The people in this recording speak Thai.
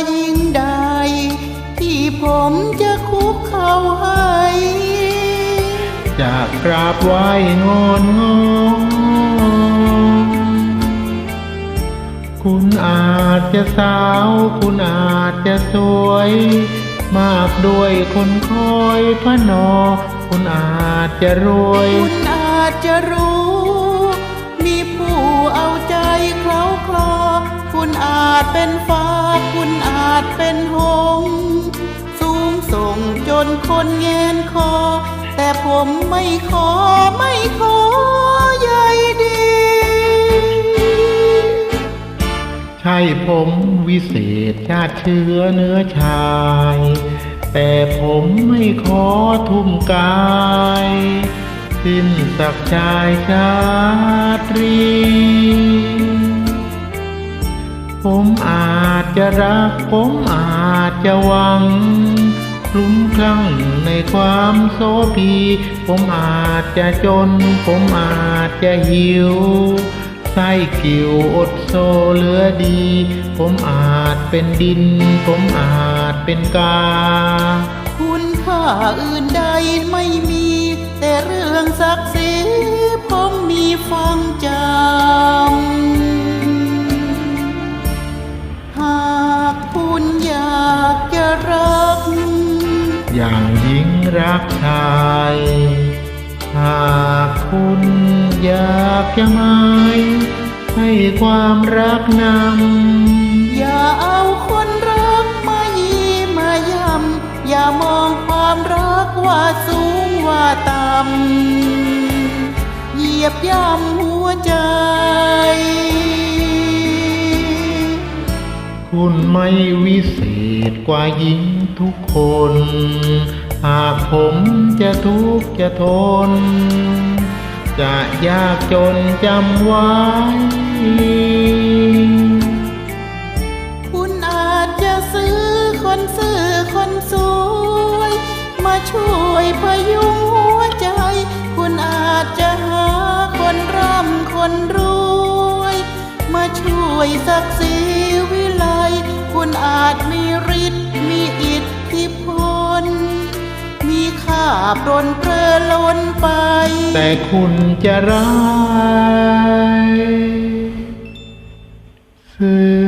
ษไปกว่ายิ่งใด ที่ผมจะคุกเข่าให้จะกราบไหว้งอนงอนคุณอาจจะสาว คุณอาจจะสวย มากด้วยคนคอยพระนอ คุณอาจจะรวย คุณอาจจะรู้มี เป็นฟ้าคุณอาจเป็นหง สูงส่งจนคนแงนคอ แต่ผมไม่ขอไม่ขอใยดี ใช่ผมวิเศษชาติเชื้อเนื้อชาย แต่ผมไม่ขอทุ่มกาย สิ้นสักชายชาตรี ผมอาจจะรัก ผมอาจจะหวังคลุ้มคลั่งในความโสภีผมอาจจะจน ผมอาจจะหิวไส้กิ่วอดโซเหลือดี ผมอาจเป็นดิน ผมอาจเป็นกา คุณค่าอื่นใดไม่มี แต่เรื่องศักดิ์ศรีผมมีฟังใจ อย่างยิ่งรักชาย หากคุณอยากจะหมายให้ความรักนำ อย่าเอาคนรักมายีมาย่ำอย่ามองความรักว่าสูงว่าต่ำ เหยียบย่ำหัวใจ คุณไม่วิเศษ กว่าหญิงทุกคน หากผมจะทุกข์จะทน จะยากจนจำไว้ คุณอาจจะซื้อคนซื้อคนสวย มาช่วยพยุงหัวใจ คุณอาจจะหาคนร่ำคนรวย มาช่วยศักดิ์ มีค่าปรนเปรอล้นไป แต่คุณจะร้ายซึ่ง